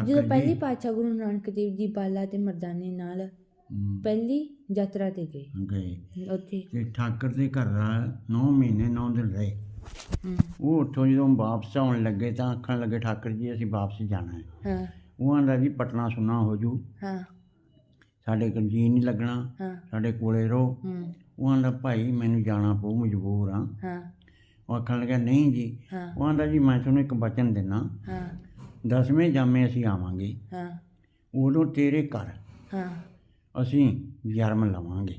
ਠਾਕਰ ਜਦੋਂ ਪਹਿਲੀ ਪਾਤਸ਼ਾਹ ਗੁਰੂ ਨਾਨਕ ਦੇਵ ਜੀ ਬਾਲਾ ਤੇ ਮਰਦਾਨੇ ਨਾਲ ਪਹਿਲੀ ਯਾਤਰਾ ਤੇ ਗਏ। ਗਏ। ਉੱਥੇ। ਤੇ ਠਾਕਰ ਦੇ ਘਰ 9 ਮਹੀਨੇ 9 ਦਿਨ ਰਹੇ। ਉਹ ਉੱਥੋਂ ਜਦੋਂ ਵਾਪਸ ਆਉਣ ਲੱਗੇ ਤਾਂ ਆਖਣ ਲੱਗੇ ਠਾਕਰ ਜੀ ਅਸੀਂ ਵਾਪਸ ਜਾਣਾ ਹੈ। ਹਾਂ। ਉਹ ਆਂਦਾ ਜੀ ਪਟਨਾ ਸੁਣਾ ਹੋ ਜੂ। ਹਾਂ। ਸਾਡੇ ਕੋਲ ਜੀ ਨਹੀਂ ਲੱਗਣਾ। ਹਾਂ। ਸਾਡੇ ਕੋਲੇ ਹਮ, ਉਹ ਆਂਦਾ ਭਾਈ ਮੈਨੂੰ ਜਾਣਾ ਪਊ ਮਜਬੂਰ ਹਾਂ ਹਾਂ। ਉਹ ਆਖਣ ਲੱਗਾ ਨਹੀਂ ਜੀ। ਹਾਂ। ਉਹ ਆਂਦਾ ਜੀ ਮੈਂ ਤੁਹਾਨੂੰ ਇੱਕ ਵਚਨ ਦਿੰਨਾ। ਹਾਂ। ਦਸਵੇਂ ਜਾਮੇ ਅਸੀਂ ਆਵਾਂਗੇ। ਹਾਂ। ਉਦੋਂ ਤੇਰੇ ਘਰ ਹਾਂ। ਅਸੀਂ ਜਨਮ ਲਵਾਂਗੇ।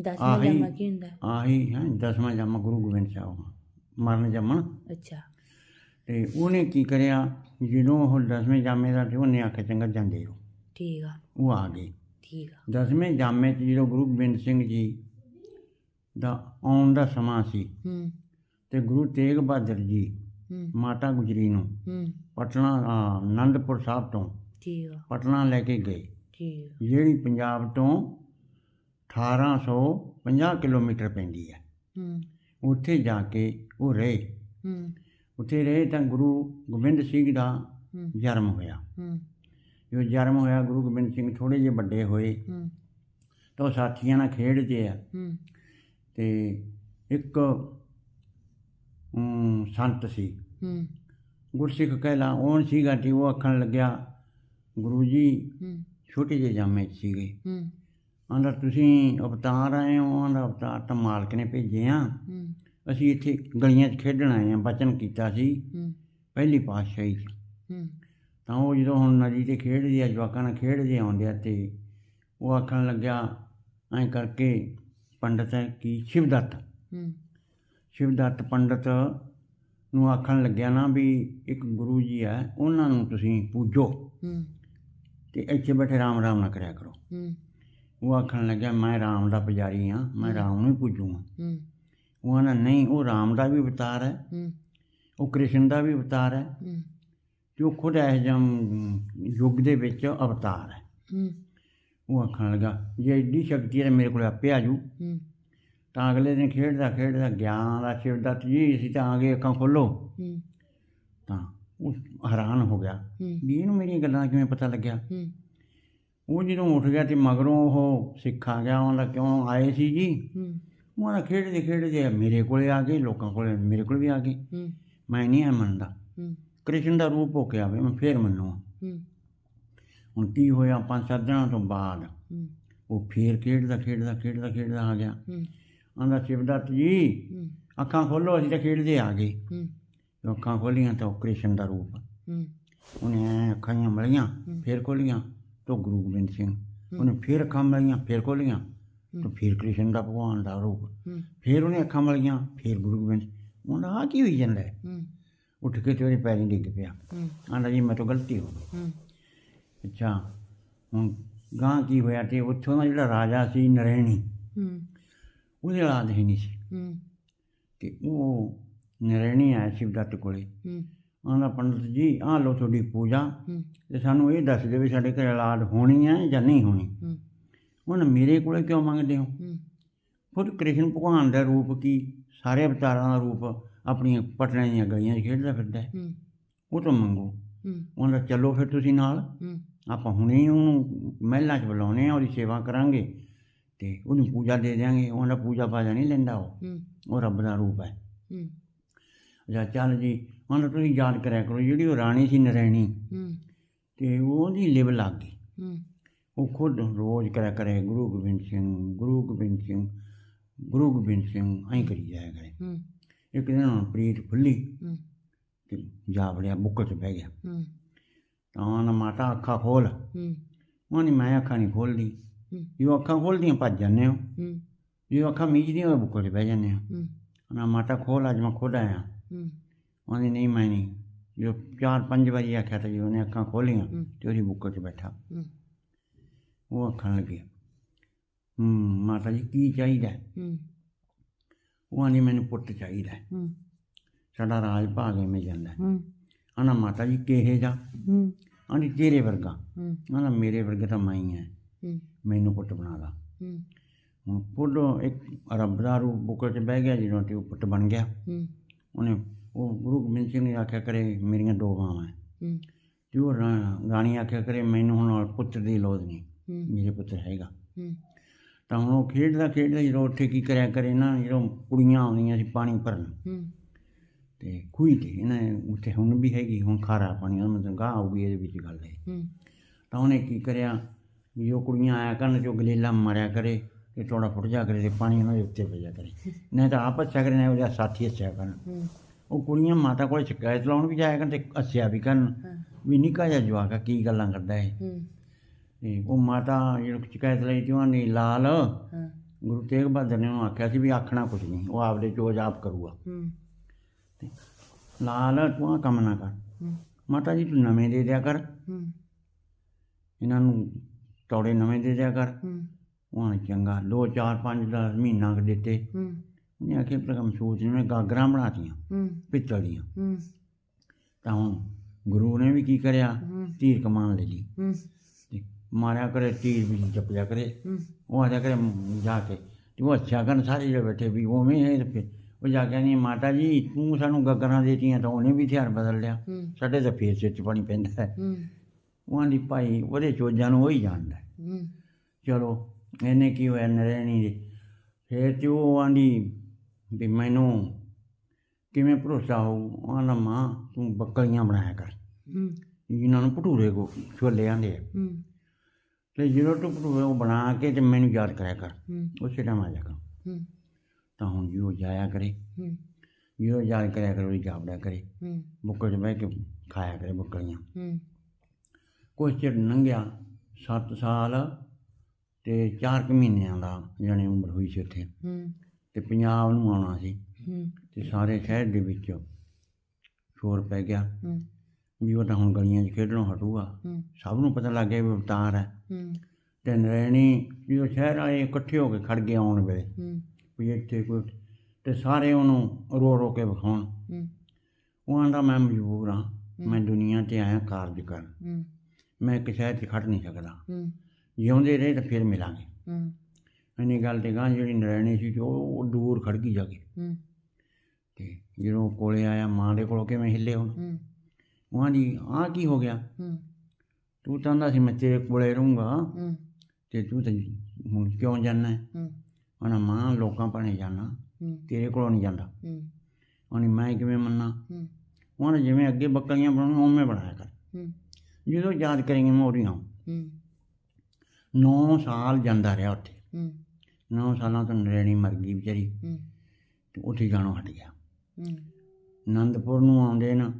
ਦਸਵਾਂ ਆਹੀ- ਜਮਾ ਕੀ ਹੁੰਦਾ? ਆਹੀ ਹੈ ਦਸਵਾਂ ਜਾਮਾ ਗੁਰੂ ਗੋਬਿੰਦ ਸਾਹਿਬ ਮਰਨ ਜੰਮਣ। ਅੱਛਾ। ਤੇ ਉਹਨੇ ਕੀ ਕਰਿਆ? ਜਦੋਂ ਉਹ ਦਸਵੇਂ ਜਾਮੇ ਦਾ ਤੇ ਉਹਨੇ ਆਖਿਆ ਚੰਗਾ ਜਾਂਦੇ ਰਹੋ। ਠੀਕ ਆ। ਉਹ ਆ ਗਏ। ਠੀਕ ਆ। ਦਸਵੇਂ ਜਾਮੇ 'ਚ ਜਦੋਂ ਗੁਰੂ ਗੋਬਿੰਦ ਸਿੰਘ ਜੀ ਦਾ ਆਉਣ ਦਾ ਸਮਾਂ ਸੀ ਹੂੰ। ਤੇ ਗੁਰੂ ਤੇਗ ਬਹਾਦਰ ਜੀ ਮਾਤਾ ਗੁਜਰੀ ਨੂੰ। ਪਟਨਾ ਆਨੰਦਪੁਰ ਸਾਹਿਬ ਤੋਂ। ਠੀਕ ਆ। ਪਟਨਾ ਲੈ ਕੇ ਗਏ। ਠੀਕ ਜਿਹੜੀ ਪੰਜਾਬ ਤੋਂ 1850 ਕਿਲੋਮੀਟਰ ਪੈਂਦੀ ਹੈ ਹੂੰ। ਉੱਥੇ ਜਾ ਕੇ ਉਹ ਰਹੇ। ਹੂੰ। ਉੱਥੇ ਰਹੇ ਤਾਂ ਗੁਰੂ ਗੋਬਿੰਦ ਸਿੰਘ ਦਾ ਜਨਮ ਹੋਇਆ। ਹੂੰ। ਜਦੋਂ ਜਨਮ ਹੋਇਆ ਗੁਰੂ ਗੋਬਿੰਦ ਸਿੰਘ ਥੋੜੇ ਜਿਹੇ ਵੱਡੇ ਹੋਏ। ਹੂੰ। ਤਾਂ ਸਾਥੀਆਂ ਨਾਲ ਖੇਡਦੇ ਆ। ਹੂੰ। ਤੇ ਇੱਕ ਸੰਤ ਸੀ। ਹੂੰ। ਗੁਰਸਿੱਖ ਕਹਿਲਾ ਉਹ ਸੀਗਾ? ਤੇ ਉਹ ਆਖਣ ਲੱਗਿਆ ਗੁਰੂ ਜੀ ਹੂੰ। ਛੋਟੇ ਜਿਹੇ ਜਾਮੇ 'ਚ ਸੀਗੇ। ਹੂੰ। ਆਂਦਾ ਤੁਸੀਂ ਅਵਤਾਰ ਆਏ ਹੋ? ਆਂਦਾ ਅਵਤਾਰ ਤਾਂ ਮਾਲਕ ਨੇ ਭੇਜੇ ਆ। ਹੂੰ। ਅਸੀਂ ਇੱਥੇ ਗਲੀਆਂ 'ਚ ਖੇਡਣ ਆਏ ਆ ਬਚਨ ਕੀਤਾ ਸੀ। ਹੂੰ। ਪਹਿਲੀ ਪਾਤਸ਼ਾਹੀ ਹੂੰ। ਤਾਂ ਉਹ ਜਦੋਂ ਹੁਣ ਨਦੀ ਤੇ ਖੇਡਦੇ ਆ ਜਵਾਕਾਂ ਨਾਲ ਖੇਡਦੇ ਆਉਂਦੇ ਆ ਤੇ ਉਹ ਆਖਣ ਲੱਗਿਆ ਐਂ ਕਰਕੇ ਪੰਡਤ ਹੈ ਕੀ ਸ਼ਿਵਦੱਤ। ਹੂੰ। ਸ਼ਿਵਦੱਤ ਪੰਡਤ ਨੂੰ ਆਖਣ ਲੱਗਿਆ ਨਾ ਵੀ ਇੱਕ ਗੁਰੂ ਜੀ ਹੈ ਉਹਨਾਂ ਨੂੰ ਤੁਸੀਂ ਪੂਜੋ। ਹੂੰ। ਤੇ ਇੱਥੇ ਬੈਠੇ ਰਾਮ ਰਾਮ ਨਾ ਕਰਿਆ ਕਰੋ। ਹੂੰ। ਉਹ ਆਖਣ ਲੱਗਿਆ ਮੈਂ ਰਾਮ ਦਾ ਪੁਜਾਰੀ ਹਾਂ ਮੈਂ ਰਾਮ ਨੂੰ ਹੀ ਪੂਜੂਗਾ। ਹੂੰ। ਉਹ ਆਂਦਾ ਨਹੀਂ ਉਹ ਰਾਮ ਦਾ ਵੀ ਅਵਤਾਰ ਹੈ। ਹੂੰ। ਉਹ ਕ੍ਰਿਸ਼ਨ ਦਾ ਵੀ ਅਵਤਾਰ ਹੈ। ਹੂੰ। ਉਹ ਖੁਦ ਇਹ ਜਮ ਯੁੱਗ ਦੇ ਵਿੱਚ ਅਵਤਾਰ ਹੈ। ਹੂੰ। ਉਹ ਆਖਣ ਲੱਗਾ ਜੇ ਐਡੀ ਸ਼ਕਤੀ ਹੈ ਮੇਰੇ ਕੋਲ ਆਪੇ ਆ ਜੂ ਹੂੰ। ਤਾਂ ਅਗਲੇ ਦਿਨ ਖੇਡਦਾ ਖੇਡਦਾ ਗਿਆਨ ਦਾ ਸ਼ਿਵਦੱਤ ਜੀ ਅਸੀਂ ਤਾਂ ਆ ਗਏ ਅੱਖਾਂ ਖੋਲੋ। ਹੂੰ। ਤਾਂ ਉਹ ਹੈਰਾਨ ਹੋ ਗਿਆ। ਵੀ ਇਹਨੂੰ ਮੇਰੀਆਂ ਗੱਲਾਂ ਦਾ ਕਿਵੇਂ ਪਤਾ ਲੱਗਿਆ? ਹੂੰ। ਉਹ ਜਦੋਂ ਉੱਠ ਗਿਆ ਤੇ ਮਗਰੋਂ ਉਹ ਸਿੱਖ ਆ ਗਿਆ। ਉਹਦਾ ਕਿਉਂ ਆਏ ਸੀ ਜੀ? ਹੂੰ। ਉਹ ਆਂਹਦਾ ਖੇਡਦੇ ਖੇਡਦੇ ਮੇਰੇ ਕੋਲੇ ਆ ਗਏ ਲੋਕਾਂ ਕੋਲੇ ਮੇਰੇ ਕੋਲ ਵੀ ਆ ਗਏ। ਹੂੰ। ਮੈਂ ਨਹੀਂ ਮੰਨਦਾ ਹੂੰ। ਕ੍ਰਿਸ਼ਨ ਦਾ ਰੂਪ ਹੋ ਕੇ ਆਵੇ ਮੈਂ ਫੇਰ ਮੰਨੂਗਾ। ਹੂੰ। ਹੁਣ ਕੀ ਹੋਇਆ? ਪੰਜ ਸੱਤ ਦਿਨਾਂ ਤੋਂ ਬਾਅਦ ਉਹ ਫੇਰ ਖੇਡਦਾ ਖੇਡਦਾ ਖੇਡਦਾ ਖੇਡਦਾ ਆ ਗਿਆ। ਹੂੰ। ਆਂਦਾ ਸ਼ਿਵਦੱਤ ਜੀ ਅੱਖਾਂ ਖੋਲੋ ਅਸੀਂ ਤਾਂ ਖੇਡਦੇ ਆ ਗਏ। ਅੱਖਾਂ ਖੋਲੀਆਂ ਤਾਂ ਉਹ ਕ੍ਰਿਸ਼ਨ ਦਾ ਰੂਪ। ਹੂੰ। ਉਹਨੇ ਅੱਖਾਂ ਮਲੀਆਂ ਫੇਰ ਖੋਲੀਆਂ ਤਾਂ ਗੁਰੂ ਗੋਬਿੰਦ ਸਿੰਘ। ਉਹਨੇ ਫੇਰ ਅੱਖਾਂ ਮਲੀਆਂ ਫੇਰ ਖੋਲੀਆਂ ਤਾਂ ਫੇਰ ਕ੍ਰਿਸ਼ਨ ਦਾ ਭਗਵਾਨ ਦਾ ਰੂਪ। ਫੇਰ ਉਹਨੇ ਅੱਖਾਂ ਮਲੀਆਂ ਫੇਰ ਗੁਰੂ ਗੋਬਿੰਦ ਉਹਨਾਂ ਆ ਕੀ ਹੋਈ ਜਾਂਦਾ ਉੱਠ ਕੇ ਤੇ ਉਹਦੇ ਪੈਰੀਂ ਡਿੱਗ ਪਿਆ। ਆਂਦਾ ਜੀ ਮੈਂ ਤੋਂ ਗਲਤੀ ਹੋ ਗਈ। ਅੱਛਾ ਹੁਣ ਗਾਂ ਕੀ ਹੋਇਆ ਤੇ ਉੱਥੋਂ ਦਾ ਜਿਹੜਾ ਰਾਜਾ ਸੀ ਨਰੈਣੀ ਉਹਦੇ ਔਲਾਦ ਹੀ ਨਹੀਂ ਸੀ। ਹੂੰ। ਤੇ ਉਹ ਨਰੈਣੀ ਆਇਆ ਸ਼ਿਵਦੱਤ ਕੋਲੇ। ਹੂੰ। ਆਂਦਾ ਪੰਡਤ ਜੀ ਆਹ ਲੋ ਤੁਹਾਡੀ ਪੂਜਾ। ਤੇ ਸਾਨੂੰ ਇਹ ਦੱਸ ਦਿਓ ਵੀ ਸਾਡੇ ਘਰ ਔਲਾਦ ਹੋਣੀ ਹੈ ਜਾਂ ਨਹੀਂ ਹੋਣੀ। ਹੂੰ। ਹੁਣ ਮੇਰੇ ਕੋਲੇ ਕਿਉਂ ਮੰਗਦੇ ਹੋ? ਖੁਦ ਕ੍ਰਿਸ਼ਨ ਭਗਵਾਨ ਦਾ ਰੂਪ ਕੀ? ਸਾਰੇ ਅਵਤਾਰਾਂ ਦਾ ਰੂਪ ਆਪਣੀਆਂ ਪਟਨੇ ਦੀਆਂ ਗਲੀਆਂ 'ਚ ਖੇਡਦਾ ਫਿਰਦਾ ਹੈ। ਉਹ ਤੋਂ ਮੰਗੋ। ਉਹਨਾਂ ਚਲੋ ਫਿਰ ਤੁਸੀਂ ਨਾਲ। ਆਪਾਂ ਹੁਣੇ ਹੀ ਉਹਨੂੰ ਮਹਿਲਾਂ 'ਚ ਬੁਲਾਉਣੇ ਆ ਉਹਦੀ ਸੇਵਾ ਕਰਾਂਗੇ। ਤੇ ਉਹਨੂੰ ਪੂਜਾ ਦੇ ਦਿਆਂਗੇ ਉਹਨਾਂ ਪੂਜਾ ਪਾਜਾ ਨਹੀਂ ਲੈਂਦਾ ਉਹ। ਉਹ ਰੱਬ ਦਾ ਰੂਪ ਹੈ। ਅੱਛਾ ਚੱਲ ਜੀ ਹੁਣ ਤੁਸੀਂ ਯਾਦ ਕਰਿਆ ਕਰੋ ਜਿਹੜੀ ਉਹ ਰਾਣੀ ਸੀ ਨਰੈਣੀ ਤੇ ਉਹਦੀ ਲਿਵ ਲੱਗ ਗਈ। ਉਹ ਖੁਦ ਰੋਜ਼ ਕਰਿਆ ਕਰੇ ਗੁਰੂ ਗੋਬਿੰਦ ਸਿੰਘ ਗੁਰੂ ਗੋਬਿੰਦ ਸਿੰਘ ਗੁਰੂ ਗੋਬਿੰਦ ਸਿੰਘ ਐਂ ਕਰੀ ਜਾਇਆ ਕਰੇ। ਇੱਕ ਦਿਨ ਪ੍ਰੀਤ ਹੂੰ। ਤੇ ਜਾ ਵੜਿਆ ਬੁੱਕਲ 'ਚ ਬਹਿ ਗਿਆ। ਤਾਂ ਉਹਨਾਂ ਮਾਤਾ ਅੱਖਾਂ ਖੋਲ। ਉਹਨੇ ਮੈਂ ਅੱਖਾਂ ਨਹੀਂ ਖੋਲਦੀ। ਹੂੰ। ਜੋ ਅੱਖਾਂ ਖੋਲਦੀਆਂ ਭੱਜ ਜਾਂਦੇ ਹੋ। ਹੂੰ। ਜੋ ਅੱਖਾਂ ਮੀਚਦੀਆਂ ਉਹ ਬੁੱਕਲ 'ਚ ਬਹਿ ਜਾਂਦੇ ਹੋ। ਉਹਨਾਂ ਮਾਤਾ ਖੋਲ ਅੱਜ ਮੈਂ ਖੁਦ ਆਇਆ। ਉਹਨੇ ਨਹੀਂ ਮੈਂ ਨਹੀਂ। ਜੋ ਚਾਰ ਪੰਜ ਵਾਰੀ ਆਖਿਆ ਤਾਂ ਜੀ ਉਹਨੇ ਅੱਖਾਂ ਖੋਲੀਆਂ। ਤੇ ਉਹਦੀ ਬੁੱਕਲ 'ਚ ਬੈਠਾ। ਉਹ ਅੱਖਾਂ ਲੱਗੇ ਹੂੰ ਮਾਤਾ ਜੀ ਕੀ ਚਾਹੀਦਾ? ਉਹ ਆਂਦੀ ਮੈਨੂੰ ਪੁੱਤ ਚਾਹੀਦਾ ਸਾਡਾ ਰਾਜ ਭਾਗ ਐਵੇਂ ਜਾਂਦਾ ਆਂਦਾ ਮਾਤਾ ਜੀ ਕਿਹੇ ਜਾ ਆਂਦੀ ਤੇਰੇ ਵਰਗਾ। ਆਂਦਾ ਮੇਰੇ ਵਰਗਾ ਤਾਂ ਮੈਂ ਹੀ ਹੈ ਹੂੰ। ਮੈਨੂੰ ਪੁੱਤ ਬਣਾ ਲਾ। ਹੂੰ। ਹੁਣ ਪੁੱਤ ਇੱਕ ਰੱਬ ਦਾ ਰੂਪ ਬੁੱਕਲ 'ਚ ਬਹਿ ਗਿਆ ਜਦੋਂ ਤੇ ਉਹ ਪੁੱਤ ਬਣ ਗਿਆ। ਹੂੰ। ਉਹਨੇ ਉਹ ਗੁਰੂ ਗੋਬਿੰਦ ਸਿੰਘ ਨੇ ਆਖਿਆ ਕਰੇ ਮੇਰੀਆਂ ਦੋ ਬਾਵਾਂ ਹੈ। ਹੂੰ ਤੇ ਉਹ ਰਾਣੀ ਆਖਿਆ ਕਰੇ ਮੈਨੂੰ ਹੁਣ ਪੁੱਤਰ ਦੀ ਲੋੜ ਨਹੀਂ। ਮੇਰੇ ਪੁੱਤਰ ਹੈਗਾ। ਹੂੰ। ਤਾਂ ਹੁਣ ਉਹ ਖੇਡਦਾ ਖੇਡਦਾ ਜਦੋਂ ਉੱਥੇ ਕੀ ਕਰਿਆ ਕਰੇ ਨਾ ਜਦੋਂ ਕੁੜੀਆਂ ਆਉਂਦੀਆਂ ਸੀ ਪਾਣੀ ਭਰਨ। ਹੂੰ। ਤੇ ਖੂਹੀ ਤੇ ਇਹਨਾਂ ਨੇ ਉੱਥੇ ਹੁਣ ਵੀ ਹੈਗੀ ਹੁਣ ਖਾਰਾ ਪਾਣੀ ਉਹਦਾ ਮਤਲਬ ਗਾਹ ਆਊਗੀ ਇਹਦੇ ਵਿੱਚ ਗੱਲ ਹੈ ਹੂੰ। ਤਾਂ ਉਹਨੇ ਕੀ ਕਰਿਆ? ਵੀ ਉਹ ਕੁੜੀਆਂ ਆਇਆ ਕਰਨ ਉਹ ਗਲੇਲਾ ਮਾਰਿਆ ਕਰੇ ਤੇ ਥੋੜਾ ਫੁੱਟ ਜਾ ਕਰੇ ਤੇ ਪਾਣੀ ਉਹਨਾਂ ਦੇ ਉੱਤੇ ਜਾ ਕਰੇ। ਨਹੀਂ ਤਾਂ ਆਪ ਅੱਛਾ ਕਰੇ ਨਾ ਉਹਦਾ ਸਾਥੀ ਅੱਛਾ ਕਰਨ। ਉਹ ਕੁੜੀਆਂ ਮਾਤਾ ਕੋਲ ਸ਼ਿਕਾਇਤ ਲਾਉਣ ਵੀ ਜਾਇਆ ਕਰਨ ਤੇ ਅੱਛਾ ਵੀ ਕਰਨ। ਵੀ ਨਿੱਕਾ ਜਿਹਾ ਜਵਾਕ ਕੀ ਗੱਲਾਂ ਕਰਦਾ ਹੈ। ਤੇ ਉਹ ਮਾਤਾ ਜਦੋਂ ਸ਼ਿਕਾਇਤ ਲਈ ਤੇ ਉਹਨੇ ਲਾਲ ਗੁਰੂ ਤੇਗ ਬਹਾਦਰ ਨੇ ਉਹਨੂੰ ਆਖਿਆ ਸੀ ਵੀ ਆਖਣਾ ਕੁਝ ਨਹੀਂ ਉਹ ਆਪਦੇ ਚੋਜ ਆਪ ਕਰੂਗਾ। ਤੇ ਲਾਲ ਤੂੰ ਆ ਕੰਮ ਨਾ ਕਰ। ਮਾਤਾ ਜੀ ਤੂੰ ਨਵੇਂ ਦੇ ਦਿਆ ਕਰ। ਇਹਨਾਂ ਨੂੰ ਤੌੜੇ ਨਵੇਂ ਦੇ ਦਿਆ ਕਰ। ਹੂੰ। ਉਹਨਾਂ ਚੰਗਾ ਦੋ ਚਾਰ ਪੰਜ ਦਸ ਮਹੀਨਾ ਕੁ ਦਿੱਤੇ। ਹੂੰ। ਉਹਨੇ ਆਖਿਆ ਪਰ ਕੰਮ ਸੋਚ ਨੇ ਗਾਗਰਾਂ ਬਣਾਤੀਆਂ ਹੂੰ। ਪਿੱਤਲ ਦੀਆਂ। ਹੂੰ। ਤਾਂ ਹੁਣ ਗੁਰੂ ਨੇ ਵੀ ਕੀ ਕਰਿਆ? ਤੀਰ ਕਮਾਨ ਲੈ ਲਈ। ਹੂੰ। ਤੇ ਮਾਰਿਆ ਕਰੇ ਤੀਰ ਵੀ ਜਪਿਆ ਕਰੇ। ਹੂੰ। ਉਹ ਆ ਜਾ ਕਰੇ ਜਾ ਕੇ। ਤੇ ਉਹ ਅੱਛਾ ਕਰਨ ਸਾਰੇ ਜਿਹੜੇ ਬੈਠੇ ਵੀ ਉਵੇਂ ਹੈ ਤੇ ਫਿਰ ਉਹ ਜਾ ਕੇ ਨਹੀਂ ਮਾਤਾ ਜੀ ਤੂੰ ਸਾਨੂੰ ਗਾਗਰਾਂ ਦੇਤੀਆਂ ਤਾਂ ਉਹਨੇ ਵੀ ਹਥਿਆਰ ਬਦਲ ਲਿਆ। ਸਾਡੇ ਤਾਂ ਫੇਰ ਸਿਰ 'ਚ ਪਾਣੀ ਪੈਂਦਾ ਹੈ। ਹੂੰ ਉਹ ਆਂਦੀ ਭਾਈ ਉਹਦੇ ਚੋਜਾਂ ਨੂੰ ਉਹ ਹੀ ਜਾਣਦਾ ਚਲੋ ਇਹਨੇ ਕੀ ਹੋਇਆ ਨਰੈਣੀ ਦੇ ਫਿਰ ਤੇ ਉਹ ਆਂਦੀ ਵੀ ਮੈਨੂੰ ਕਿਵੇਂ ਭਰੋਸਾ ਹੋਊ ਆਂਦਾ ਮਾਂ ਤੂੰ ਬੱਕਲੀਆਂ ਬਣਾਇਆ ਕਰ ਜਿਨ੍ਹਾਂ ਨੂੰ ਭਟੂਰੇ ਕੋ ਛੋਲੇ ਆਂਦੇ ਤੇ ਜਦੋਂ ਤੂੰ ਭਟੂਰੇ ਉਹ ਬਣਾ ਕੇ ਤੇ ਮੈਨੂੰ ਯਾਦ ਕਰਿਆ ਕਰ ਉਸੇ ਟਾਈਮ ਆ ਜਾਗਾ ਤਾਂ ਹੁਣ ਜੀ ਉਹ ਜਾਇਆ ਕਰੇ ਜਦੋਂ ਯਾਦ ਕਰਿਆ ਕਰ ਜਾਪਦਾ ਕਰੇ ਬੁੱਕਲ 'ਚ ਬਹਿ ਕੇ ਖਾਇਆ ਕਰੇ ਬੱਕਲੀਆਂ ਕੁਛ ਚਿਰ ਲੰਘਿਆ 7 ਸਾਲ ਤੇ 4 ਮਹੀਨਿਆਂ ਦਾ ਜਾਣੀ ਉਮਰ ਹੋਈ ਸੀ ਉੱਥੇ। ਹੂੰ। ਤੇ ਪੰਜਾਬ ਨੂੰ ਆਉਣਾ ਸੀ। ਹੂੰ। ਤੇ ਸਾਰੇ ਸ਼ਹਿਰ ਦੇ ਵਿੱਚ ਸ਼ੋਰ ਪੈ ਗਿਆ। ਹੂੰ। ਵੀ ਉਹ ਤਾਂ ਹੁਣ ਗਲੀਆਂ 'ਚ ਖੇਡਣੋਂ ਹਟੂਗਾ। ਹੂੰ। ਸਭ ਨੂੰ ਪਤਾ ਲੱਗ ਗਿਆ ਵੀ ਅਵਤਾਰ ਹੈ। ਹੂੰ। ਤੇ ਨਰੈਣੀ ਜਦੋਂ ਸ਼ਹਿਰ ਵਾਲੇ ਇਕੱਠੇ ਹੋ ਕੇ ਖੜ ਗਏ ਆਉਣ ਵੇਲੇ। ਹੂੰ। ਵੀ ਇੱਥੇ ਕੋਈ ਤੇ ਸਾਰੇ ਉਹਨੂੰ ਰੋ ਰੋ ਕੇ ਵਿਖਾਉਣ। ਹੂੰ। ਉਹ ਆਂਦਾ ਮੈਂ ਮਜਬੂਰ ਹਾਂ। ਮੈਂ ਦੁਨੀਆ ਤੇ ਆਇਆ ਕਾਰਜ ਕਰਨ। ਹੂੰ। ਮੈਂ ਇੱਕ ਸ਼ਹਿਰ 'ਚ ਖੜ ਨਹੀਂ ਸਕਦਾ। ਹੂੰ। ਜਿਉਂਦੇ ਰਹੇ ਤਾਂ ਫਿਰ ਮਿਲਾਂਗੇ। ਹੂੰ। ਇੰਨੀ ਗੱਲ ਤੇ ਗਾਂ ਜਿਹੜੀ ਨਰੈਣੀ ਸੀ ਉਹ ਦੂਰ ਖੜ ਗਈ ਜਾ ਕੇ। ਹੂੰ। ਤੇ ਜਦੋਂ ਕੋਲੇ ਆਇਆ ਮਾਂ ਦੇ ਕੋਲੋਂ ਕਿਵੇਂ ਹਿੱਲੇ ਹੁਣ? ਹੂੰ। ਉਹ ਆਂਦੀ ਆਹ ਕੀ ਹੋ ਗਿਆ? ਹੂੰ। ਤੂੰ ਤਾਂ ਆਂਦਾ ਸੀ ਮੈਂ ਤੇਰੇ ਕੋਲੇ ਰਹੂੰਗਾ। ਹੂੰ। ਤੇ ਤੂੰ ਤਾਂ ਹੁਣ ਕਿਉਂ ਜਾਣਾ ਹੈ। ਉਹਨਾਂ ਮਾਂ ਲੋਕਾਂ ਪਾਣੇ ਜਾਣਾ ਹੂੰ। ਤੇਰੇ ਕੋਲੋਂ ਨਹੀਂ ਜਾਂਦਾ। ਹੂੰ। ਉਹਨੇ ਮੈਂ ਕਿਵੇਂ ਮੰਨਾਂ? ਹੂੰ। ਉਹਨੇ ਜਿਵੇਂ ਅੱਗੇ ਬੱਕਲੀਆਂ ਬਣਾਉਣੀਆਂ ਉਵੇਂ ਬਣਾਇਆ ਕਰ। ਹੂੰ। ਜਦੋਂ ਯਾਦ ਕरेंगे ਮੋਰੀਆਂ ਹੂੰ 9 ਸਾਲ ਜਾਂਦਾ ਰਿਹਾ ਉੱਥੇ। ਹੂੰ। 9 ਸਾਲਾਂ ਤੋਂ ਨਰੈਣੀ ਮਰ ਗਈ ਵਿਚਾਰੀ। ਹੂੰ। ਤੇ ਉੱਥੇ ਜਾਣੋਂ ਹਟ ਗਿਆ। ਹੂੰ। ਆਨੰਦਪੁਰ ਨੂੰ ਆਉਂਦੇ ਨਾ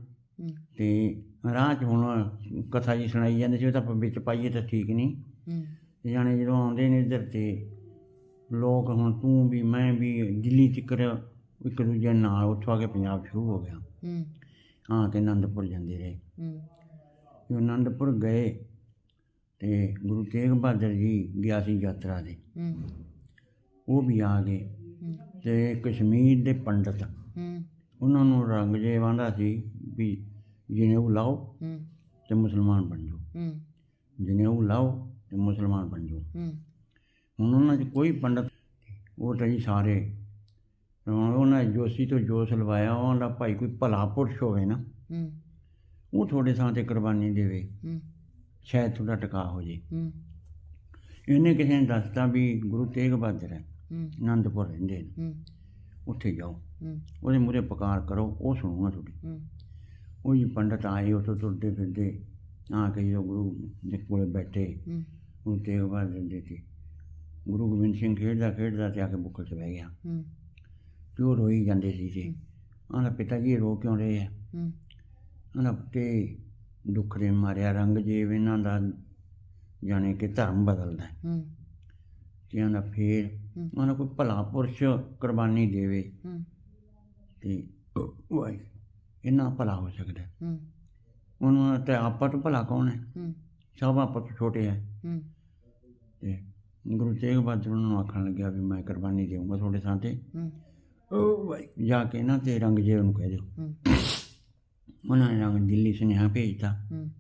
ਹੂੰ। ਤੇ ਰਾਹ 'ਚ ਹੁਣ ਕਥਾ ਜੀ ਸੁਣਾਈ ਜਾਂਦੀ ਸੀ ਉਹ ਤਾਂ ਵਿੱਚ ਪਾਈਏ ਤਾਂ ਠੀਕ ਨਹੀਂ। ਹੂੰ। ਤੇ ਜਾਣੇ ਜਦੋਂ ਆਉਂਦੇ ਨੇ ਇੱਧਰ ਤੇ ਲੋਕ ਹੁਣ ਤੂੰ ਵੀ ਮੈਂ ਵੀ ਦਿੱਲੀ ਤੱਕਰ ਇੱਕ ਦੂਜੇ ਨਾਲ ਉੱਥੋਂ ਆ ਕੇ ਪੰਜਾਬ ਸ਼ੁਰੂ ਹੋ ਗਿਆ। ਹੂੰ। ਹਾਂ ਕਿ ਆਨੰਦਪੁਰ ਜਾਂਦੇ ਰਹੇ। ਹੂੰ। ਜਦੋਂ ਆਨੰਦਪੁਰ ਗਏ ਤੇ ਗੁਰੂ ਤੇਗ ਬਹਾਦਰ ਜੀ ਗਿਆ ਸੀ ਯਾਤਰਾ ਦੇ ਉਹ ਵੀ ਆ ਗਏ ਤੇ ਕਸ਼ਮੀਰ ਦੇ ਪੰਡਤ। ਉਹਨਾਂ ਨੂੰ ਰੰਗ ਜੇ ਵਾਂਦਾ ਸੀ ਵੀ ਜਨੇਊ ਲਾਓ ਤੇ ਮੁਸਲਮਾਨ ਬਣ ਜਾਓ। ਜਨੇਊ ਲਾਓ ਤੇ ਮੁਸਲਮਾਨ ਬਣ ਜਾਓ। ਹੁਣ ਉਹਨਾਂ 'ਚ ਕੋਈ ਪੰਡਤ ਉਹ ਤਾਂ ਜੀ ਸਾਰੇ। ਉਹਨਾਂ ਨੇ ਜੋਸ਼ੀ ਤੋਂ ਜੋਸ਼ ਲਵਾਇਆ ਉਹਨਾਂ ਦਾ ਭਾਈ ਕੋਈ ਭਲਾ ਪੁਰਸ਼ ਹੋਵੇ ਨਾ। ਉਹ ਤੁਹਾਡੇ ਥਾਂ ਤੇ ਕੁਰਬਾਨੀ ਦੇਵੇ। ਹੂੰ। ਸ਼ਾਇਦ ਤੁਹਾਡਾ ਟਿਕਾ ਹੋ ਜੇ। ਹੂੰ। ਇਹਨੇ ਕਿਸੇ ਨੇ ਦੱਸਤਾ ਵੀ ਗੁਰੂ ਤੇਗ ਬਹਾਦਰ ਹੈ ਹੂੰ। ਆਨੰਦਪੁਰ ਰਹਿੰਦੇ ਨੇ। ਹੂੰ। ਉੱਥੇ ਜਾਓ। ਹੂੰ। ਉਹਦੇ ਮੂਹਰੇ ਪੁਕਾਰ ਕਰੋ ਉਹ ਸੁਣੂਗਾ ਤੁਹਾਡੀ। ਹੂੰ। ਉਹ ਜੀ ਪੰਡਤ ਆਏ ਉੱਥੋਂ ਤੁਰਦੇ ਫਿਰਦੇ ਆ ਕੇ ਜਦੋਂ ਗੁਰੂ ਦੇ ਕੋਲੇ ਬੈਠੇ ਹੂੰ। ਗੁਰੂ ਤੇਗ ਬਹਾਦਰ ਦੇ ਤੇ ਗੁਰੂ ਗੋਬਿੰਦ ਸਿੰਘ ਖੇਡਦਾ ਖੇਡਦਾ ਤੇ ਆ ਕੇ ਬੁੱਕਲ 'ਚ ਬਹਿ ਗਿਆ। ਹੂੰ। ਤੇ ਉਹ ਰੋਈ ਜਾਂਦੇ ਸੀ ਤੇ ਆਂਦਾ ਪਿਤਾ ਜੀ ਰੋ ਕਿਉਂ ਰਹੇ ਆ? ਤੇ ਦੁੱਖ ਦੇ ਮਾਰਿਆ ਰੰਗ ਜੀਵ ਇਹਨਾਂ ਦਾ ਜਾਣੇ ਕਿ ਧਰਮ ਬਦਲਦਾ ਹੈ। ਤੇ ਆਂਦਾ ਫੇਰ। ਆਂਦਾ ਕੋਈ ਭਲਾ ਪੁਰਸ਼ ਕੁਰਬਾਨੀ ਦੇਵੇ। ਹੂੰ। ਤੇ ਵਾਈ ਇੰਨਾ ਭਲਾ ਹੋ ਸਕਦਾ ਹੈ। ਉਹਨੂੰ ਤੇ ਆਪਾਂ ਤੋਂ ਭਲਾ ਕੌਣ ਹੈ? ਹੂੰ। ਸਭ ਆਪਾਂ ਤੋਂ ਛੋਟੇ ਹੈ। ਹੂੰ। ਤੇ ਗੁਰੂ ਤੇਗ ਬਹਾਦਰ ਨੂੰ ਆਖਣ ਲੱਗਿਆ ਵੀ ਮੈਂ ਕੁਰਬਾਨੀ ਦੇਵਾਂਗਾ ਤੁਹਾਡੇ ਥਾਂ ਤੇ। ਹੂੰ। ਉਹ ਵਾਈ ਜਾ ਕੇ ਨਾ ਤੇ ਰੰਗ ਜੇ ਉਹਨੂੰ ਕਹਿ ਦਿਓ। ਹੂੰ। ਉਹਨਾਂ ਨੇ ਰੰਗ ਦਿੱਲੀ ਸੁਨੇਹਾ ਭੇਜਤਾ। ਹੂੰ।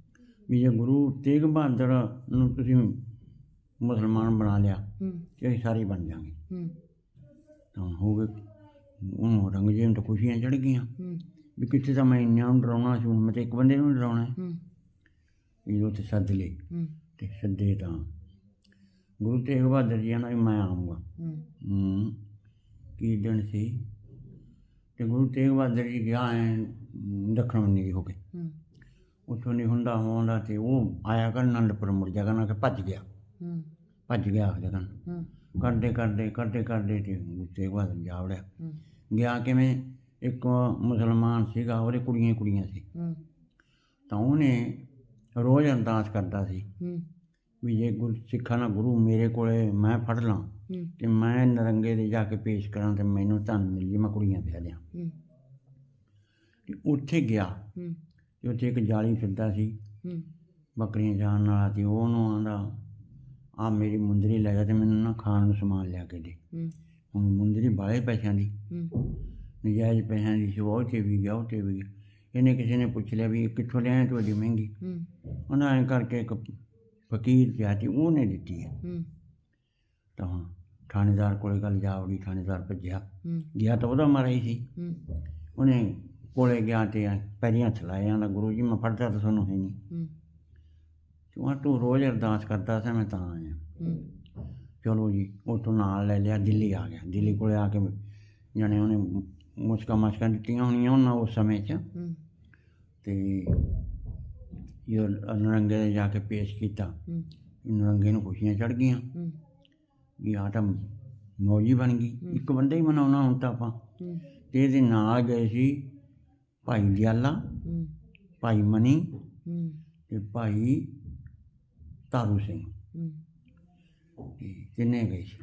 ਵੀ ਜੇ ਗੁਰੂ ਤੇਗ ਬਹਾਦਰ ਨੂੰ ਤੁਸੀਂ ਮੁਸਲਮਾਨ ਬਣਾ ਲਿਆ ਹੂੰ। ਤੇ ਅਸੀਂ ਸਾਰੇ ਹੀ ਬਣ ਜਾਾਂਗੇ ਹੂੰ। ਤਾਂ ਹੋ ਗਏ ਉਹਨੂੰ ਰੰਗਜੀਤ ਤਾਂ ਖੁਸ਼ੀਆਂ ਚੜ ਗਈਆਂ। ਹੂੰ। ਵੀ ਕਿੱਥੇ ਤਾਂ ਮੈਂ ਇੰਨਿਆਂ ਨੂੰ ਡਰਾਉਣਾ ਸੀ ਮੈਂ ਤਾਂ ਇੱਕ ਬੰਦੇ ਨੂੰ ਹੀ ਡਰਾਉਣਾ ਹੈ। ਹੂੰ। ਵੀ ਉੱਥੇ ਸੱਦ ਲਈ ਹੂੰ। ਤੇ ਸੱਦੇ ਤਾਂ ਗੁਰੂ ਤੇਗ ਬਹਾਦਰ ਜੀ ਨਾਲ ਮੈਂ ਆਉਂਗਾ ਹੂੰ। ਹੂੰ। ਕੀ ਦਿਨ ਸੀ? ਤੇ ਗੁਰੂ ਤੇਗ ਬਹਾਦਰ ਜੀ ਗਿਆ ਐ ਦੱਖਣ ਨਹੀਂ ਹੋ ਹੂੰ। ਉੱਥੋਂ ਨਹੀਂ ਹੁੰਦਾ ਹੋਂਦਾ ਤੇ ਉਹ ਆਇਆ ਕਰ ਅਨੰਦਪੁਰ ਮੁੜ ਜਾ ਕਰਨਾ ਕਿ ਭੱਜ ਗਿਆ। ਭੱਜ ਗਿਆ ਜਗਨ ਹੂੰ। ਕਰਦੇ ਕਰਦੇ ਕਰਦੇ ਕਰਦੇ ਤੇ ਤੇਗ ਬਹਾਦਰ ਜਾ ਵੜਿਆ। ਗਿਆ ਕਿਵੇਂ? ਇੱਕ ਮੁਸਲਮਾਨ ਸੀਗਾ ਉਹਦੇ ਕੁੜੀਆਂ ਕੁੜੀਆਂ ਸੀ। ਤਾਂ ਉਹਨੇ ਰੋਜ਼ ਅਰਦਾਸ ਕਰਦਾ ਸੀ ਵੀ ਜੇ ਗੁਰ ਸਿੱਖਾਂ ਦਾ ਗੁਰੂ ਮੇਰੇ ਕੋਲੇ ਮੈਂ ਫੜ ਲਾਂ ਤੇ ਮੈਂ ਨਰੰਗੇ ਦੇ ਜਾ ਕੇ ਪੇਸ਼ ਕਰਾਂ ਤੇ ਮੈਨੂੰ ਧਨ ਮਿਲ ਜੇ ਮੈਂ ਕੁੜੀਆਂ ਵਿਆਹ ਲਿਆਂ। ਤੇ ਉੱਥੇ ਗਿਆ। ਤੇ ਉੱਥੇ ਇੱਕ ਜਾਲੀ ਫਿਰਦਾ ਸੀ। ਬੱਕਰੀਆਂ ਜਾਣ ਵਾਲਾ ਤੇ ਉਹਨੂੰ ਆਂਦਾ ਆ ਮੇਰੀ ਮੁੰਦਰੀ ਲੈ ਜਾ ਤੇ ਮੈਨੂੰ ਨਾ ਖਾਣ ਨੂੰ ਸਮਾਨ ਲਿਆ ਕੇ ਦੇ। ਹੁਣ ਮੁੰਦਰੀ ਬਾਲੇ ਪੈਸਿਆਂ ਦੀ। ਨਜਾਇਜ਼ ਪੈਸਿਆਂ ਦੀ ਸੀ ਉਹ ਤੇ ਵੀ ਗਿਆ ਉਹ ਤੇ ਵੀ ਗਿਆ। ਇਹਨੇ ਕਿਸੇ ਨੇ ਪੁੱਛ ਲਿਆ ਵੀ ਇਹ ਕਿੱਥੋਂ ਲਿਆਇਆ ਤੂੰ ਏਡੀ ਮਹਿੰਗੀ? ਉਹਨਾਂ ਐਂ ਕਰਕੇ ਇੱਕ ਫਕੀਰ ਜਾਤੀ ਉਹਨੇ ਦਿੱਤੀ ਹੈ। ਤਾਂ ਥਾਣੇਦਾਰ ਕੋਲੇ ਗੱਲ ਜਾ ਵੜੀ ਥਾਣੇਦਾਰ ਭੱਜਿਆ। ਗਿਆ ਤਾਂ ਉਹਦਾ ਮਾਰਾ ਹੀ ਸੀ। ਉਹਨੇ ਕੋਲੇ ਗਿਆ ਤੇ ਪੈਰੀਆਂ ਥਲਾਏ ਆਂਦਾ ਗੁਰੂ ਜੀ ਮੈਂ ਫੜਦਾ ਤਾਂ ਤੁਹਾਨੂੰ ਹੈ ਨਹੀਂ ਹੂੰ। ਤੂੰ ਤੂੰ ਰੋਜ਼ ਅਰਦਾਸ ਕਰਦਾ ਸੀ ਮੈਂ ਤਾਂ ਆਇਆ। ਚਲੋ ਜੀ ਉੱਥੋਂ ਨਾਲ ਲੈ ਲਿਆ ਦਿੱਲੀ ਆ ਗਿਆ। ਦਿੱਲੀ ਕੋਲੇ ਆ ਕੇ ਜਾਣੇ ਉਹਨੇ ਮੁਸਕਾ ਮਸਕਾ ਦਿੱਤੀਆਂ ਹੋਣੀਆਂ ਉਹਨਾਂ ਉਸ ਸਮੇਂ 'ਚ। ਤੇ ਇਹ ਨਰੰਗੇ ਦੇ ਜਾ ਕੇ ਪੇਸ਼ ਕੀਤਾ। ਨਰੰਗੇ ਨੂੰ ਖੁਸ਼ੀਆਂ ਚੜ ਗਈਆਂ। ਹੂੰ। ਵੀ ਆ ਤਾਂ ਮੌਜੀ ਬਣ ਗਈ। ਇੱਕ ਬੰਦਾ ਹੀ ਮਨਾਉਣਾ ਹੁਣ ਤਾਂ ਆਪਾਂ। ਤੇ ਇਹਦੇ ਨਾਲ ਗਏ ਸੀ ਭਾਈ ਦਿਆਲਾ ਭਾਈ ਮਨੀ ਤੇ ਭਾਈ ਤਾਰੂ ਸਿੰਘ। ਤਿੰਨੇ ਗਏ ਸੀ।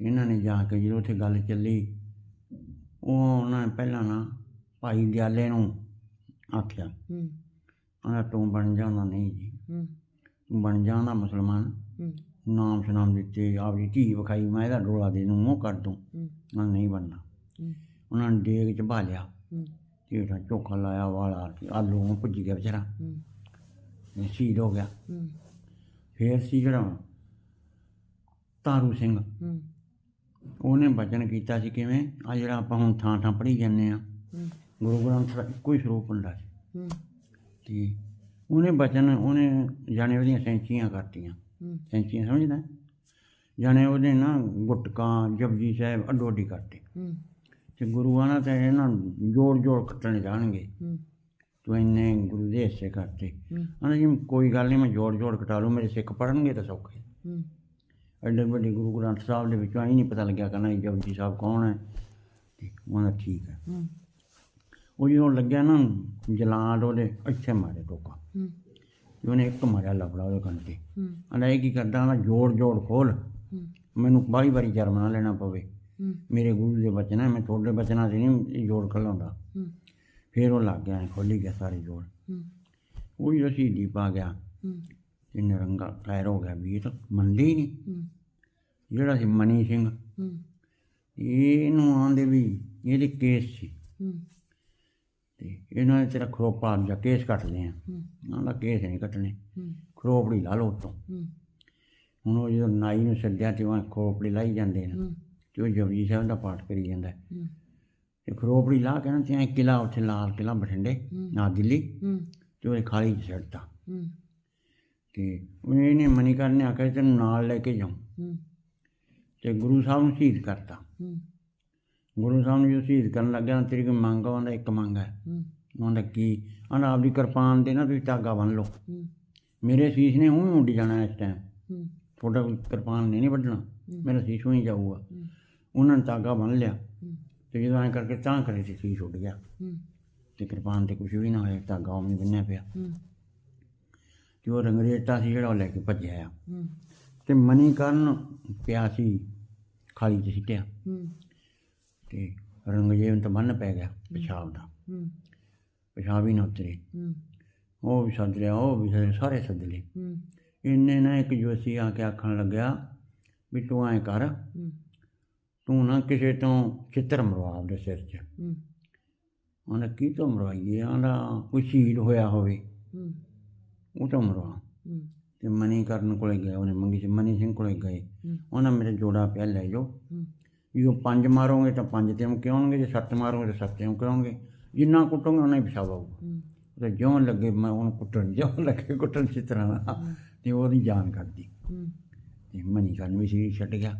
ਇਹਨਾਂ ਨੇ ਜਾ ਕੇ ਜਦੋਂ ਉੱਥੇ ਗੱਲ ਚੱਲੀ ਉਹ ਉਹਨਾਂ ਨੇ ਪਹਿਲਾਂ ਨਾ ਭਾਈ ਦਿਆਲੇ ਨੂੰ ਆਖਿਆ ਹੂੰ। ਕਹਿੰਦਾ ਤੂੰ ਬਣ ਜਾਣਾ ਨਹੀਂ ਜੀ। ਹੂੰ। ਤੂੰ ਬਣ ਜਾਣਾ ਮੁਸਲਮਾਨ। ਹੂੰ। ਨਾਮ ਸੁਨਾਮ ਦਿੱਤੇ ਆਪਦੀ ਧੀ ਵਿਖਾਈ ਮੈਂ ਇਹਦਾ ਡੋਲਾ ਦੇ ਦੂੰ ਉਹ ਕਰ ਦੂੰ। ਮੈਂ ਨਹੀਂ ਬਣਨਾ। ਹੂੰ। ਉਹਨਾਂ ਨੇ ਡੇਗ ਚ ਭਾ ਲਿਆ ਜਿਹੜਾ ਚੋਖਾ ਲਾਇਆ ਵਾਲਾ ਆਲੂ ਨੂੰ ਭੁੱਜ ਗਿਆ ਵਿਚਾਰਾ। ਹੂੰ। ਇਹ ਸ਼ਹੀਦ ਹੋ ਗਿਆ। ਹੂੰ। ਫੇਰ ਸੀ ਜਿਹੜਾ ਤਾਰੂ ਸਿੰਘ। ਹੂੰ। ਉਹਨੇ ਬਚਨ ਕੀਤਾ ਸੀ ਕਿਵੇਂ? ਆ ਜਿਹੜਾ ਆਪਾਂ ਹੁਣ ਥਾਂ ਥਾਂ ਪੜ੍ਹੀ ਜਾਂਦੇ ਆ ਹੂੰ। ਗੁਰੂ ਗ੍ਰੰਥ ਦਾ ਇੱਕੋ ਹੀ ਸਰੂਪ ਹੁੰਦਾ ਸੀ। ਹੂੰ। ਤੇ ਉਹਨੇ ਬਚਨ ਉਹਨੇ ਜਾਣੇ ਉਹਦੀਆਂ ਸੈਂਚੀਆਂ ਕਰਤੀਆਂ। ਸੈਂਚੀਆਂ ਸਮਝਦਾ? ਜਾਣੇ ਉਹਦੇ ਨਾ ਗੁਟਕਾਂ ਜਪਜੀ ਸਾਹਿਬ ਅੱਡੋ ਅੱਡੀ ਕਰਤੇ। ਹੂੰ। ਤੇ ਗੁਰੂਆਂ ਨਾਲ ਤਾਂ ਇਹਨਾਂ ਨੂੰ ਜੋੜ ਜੋੜ ਕੱਟਣੇ ਜਾਣਗੇ। ਤੂੰ ਇੰਨੇ ਗੁਰੂ ਦੇ ਹਿੱਸੇ ਕਰਤੇ ਕਹਿੰਦਾ ਜੀ ਕੋਈ ਗੱਲ ਨਹੀਂ ਮੈਂ ਜੋੜ ਜੋੜ ਕਟਾ ਲੂ ਮੇਰੇ ਸਿੱਖ ਪੜਨਗੇ ਤਾਂ ਸੌਖੇ ਐਡੇ ਵੱਡੇ ਗੁਰੂ ਗ੍ਰੰਥ ਸਾਹਿਬ ਦੇ ਵਿੱਚੋਂ ਹੀ ਨਹੀਂ ਪਤਾ ਲੱਗਿਆ ਕਹਿੰਦਾ ਜੀ ਜਪਜੀ ਸਾਹਿਬ ਕੌਣ ਹੈ? ਤੇ ਉਹਨਾਂ ਠੀਕ ਹੈ। ਉਹ ਜਦੋਂ ਲੱਗਿਆ ਨਾ ਜਲਾਦ ਉਹਦੇ ਇੱਥੇ ਮਾਰੇ ਟੋਕਾ। ਉਹਨੇ ਇੱਕ ਮਾਰਿਆ ਲਫੜਾ ਉਹਦੇ ਕੰਨ ਤੇ। ਕਹਿੰਦਾ ਇਹ ਕੀ ਕਰਦਾ ਕਹਿੰਦਾ ਜੋੜ ਜੋੜ ਖੋਲ ਮੈਨੂੰ ਬਾਰੀ ਬਾਰੀ ਜਰਮ ਨਾ ਲੈਣਾ ਪਵੇ। ਮੇਰੇ ਗੁਰੂ ਦੇ ਬਚਨ ਹੈ ਮੈਂ ਤੁਹਾਡੇ ਬਚਨਾਂ 'ਤੇ ਨਹੀਂ ਜੋੜ ਖਲਾਉਂਦਾ ਫਿਰ ਉਹ ਲੱਗ ਗਿਆ ਖੋਲੀ ਗਿਆ ਸਾਰੇ ਜੋੜ। ਉਹ ਹੀ ਸ਼ਹੀਦੀ ਪਾ ਗਿਆ ਤੇ ਨਰੰਗਾ ਕਾਇਰ ਹੋ ਗਿਆ ਵੀ ਇਹ ਤਾਂ ਮੰਨਦੇ ਹੀ ਨਹੀਂ। ਜਿਹੜਾ ਸੀ ਮਨੀ ਸਿੰਘ ਇਹਨੂੰ ਆਂਦੇ ਵੀ ਇਹਦੇ ਕੇਸ ਸੀ। ਤੇ ਇਹਨਾਂ ਨੇ ਤੇਰਾ ਖਰੋਪਾ ਜਾਂ ਕੇਸ ਕੱਟਦੇ ਆ। ਹੂੰ। ਆਂਦਾ ਕੇਸ ਨਹੀਂ ਕੱਟਣੇ। ਖਰੋਪੜੀ ਲਾ ਲਓ ਉੱਤੋਂ। ਹੂੰ। ਹੁਣ ਉਹ ਜਦੋਂ ਨਾਈ ਨੂੰ ਸੱਦਿਆ ਤੇ ਉਹ ਖਰੋਪੜੀ ਲਾਈ ਜਾਂਦੇ ਨੇ। ਤੇ ਉਹ ਜਪਜੀ ਸਾਹਿਬ ਦਾ ਪਾਠ ਕਰੀ ਜਾਂਦਾ ਤੇ ਖਰੋਪੜੀ ਲਾ ਕੇ ਨਾ ਤੇ ਐਂ ਕਿਲਾ ਉੱਥੇ ਲਾਲ ਕਿਲਾ ਬਠਿੰਡੇ। ਨਾ ਦਿੱਲੀ ਤੇ ਉਹ ਖਾਲੀ ਛੱਡਤਾ ਤੇ ਉਹਨੇ ਮਨੀਕਰਨ ਨੇ ਆਖਿਆ ਤੈਨੂੰ ਨਾਲ ਲੈ ਕੇ ਜਾਉਂ ਤੇ ਗੁਰੂ ਸਾਹਿਬ ਨੂੰ ਸ਼ਹੀਦ ਕਰਤਾ। ਗੁਰੂ ਸਾਹਿਬ ਨੂੰ ਜੋ ਸ਼ਹੀਦ ਕਰਨ ਲੱਗਿਆ ਤੇਰੀ ਕੋਈ ਮੰਗ ਆ? ਉਹਦਾ ਇੱਕ ਮੰਗ ਹੈ। ਉਹਦਾ ਕੀ? ਆਂਦਾ ਆਪਦੀ ਕਿਰਪਾਨ ਤੇ ਨਾ ਤੁਸੀਂ ਧਾਗਾ ਬੰਨ ਲਓ। ਮੇਰੇ ਸੀਸ ਨੇ ਹੁਣ ਉੱਡ ਜਾਣਾ ਇਸ ਟਾਈਮ ਤੁਹਾਡਾ ਕਿਰਪਾਨ ਨੇ ਨਹੀਂ ਵੱਢਣਾ। ਮੇਰਾ ਸੀਸ ਹੀ ਜਾਊਗਾ। ਉਹਨਾਂ ਨੇ ਧਾਗਾ ਬੰਨ ਲਿਆ ਤੇ ਜਦੋਂ ਐਂ ਕਰਕੇ ਤਾਂ ਕਰੇ ਤੇ ਸੀਸ ਉੱਡ ਗਿਆ। ਤੇ ਕਿਰਪਾਨ ਤੇ ਕੁਝ ਵੀ ਨਾ ਹੋਇਆ ਧਾਗਾ ਉਹ ਨਹੀਂ ਬੰਨਿਆ ਪਿਆ। ਤੇ ਉਹ ਰੰਗਰੇਟਾ ਸੀ ਜਿਹੜਾ ਉਹ ਲੈ ਕੇ ਭੱਜਿਆ ਆ। ਤੇ ਮਨੀਕਰਨ ਪਿਆ ਸੀ ਖਾਲੀ ਚ ਸਿੱਟਿਆ। ਤੇ ਰੰਗਜੀਵਨ ਤਾਂ ਬੰਨ ਪੈ ਗਿਆ ਪਿਸ਼ਾਬ ਦਾ। ਪਿਸ਼ਾਬ ਹੀ ਨਾ ਉਤਰੇ। ਉਹ ਵੀ ਸੱਦ ਲਿਆ ਉਹ ਵੀ ਸਾਰੇ ਸੱਦ ਲਏ। ਇੰਨੇ ਨਾ ਇੱਕ ਜੋਸੀ ਆ ਕੇ ਆਖਣ ਲੱਗਿਆ ਵੀ ਤੂੰ ਐਂ ਕਰ। ਤੂੰ ਨਾ ਕਿਸੇ ਤੋਂ ਚਿੱਤਰ ਮਰਵਾ ਆਪਦੇ ਸਿਰ 'ਚ। ਉਹਨੇ ਕੀ ਤੋਂ ਮਰਵਾਈਏ? ਆਂਦਾ ਕੋਈ ਸ਼ਹੀਦ ਹੋਇਆ ਹੋਵੇ। ਉਹ ਤੋਂ ਮਰਵਾ। ਤੇ ਮਨੀਕਰਨ ਕੋਲੇ ਗਏ ਉਹਨੇ ਮੰਗੀ ਸੀ। ਮਨੀ ਸਿੰਘ ਕੋਲੇ ਗਏ। ਉਹਨਾਂ ਮੇਰੇ ਜੋੜਾ ਪਿਆ ਲੈ ਜਾਓ। ਹੂੰ। ਜਦੋਂ ਪੰਜ ਮਾਰੋਗੇ ਤਾਂ ਪੰਜ ਤੇ ਮੁਕੇ ਆਉਣਗੇ ਜੇ ਸੱਤ ਮਾਰੋਗੇ ਤਾਂ ਸੱਤ ਤੇ ਮੁਕੇ ਆਉਣਗੇ ਜਿੰਨਾ ਕੁੱਟੋਗੇ ਉਹਨਾਂ ਹੀ ਪਿਸ਼ਾਬ ਆਊਗਾ ਤੇ ਜਿਉਂ ਲੱਗੇ ਮੈਂ ਉਹਨੂੰ ਕੁੱਟਣ ਜਿਉਂ ਲੱਗੇ ਕੁੱਟਣ ਤਰ੍ਹਾਂ ਨਾਲ। ਤੇ ਉਹਦੀ ਜਾਨ ਕੱਢਦੀ ਤੇ ਮਨੀ ਕਰਨ ਵੀ ਸਰੀਰ ਛੱਡ ਗਿਆ।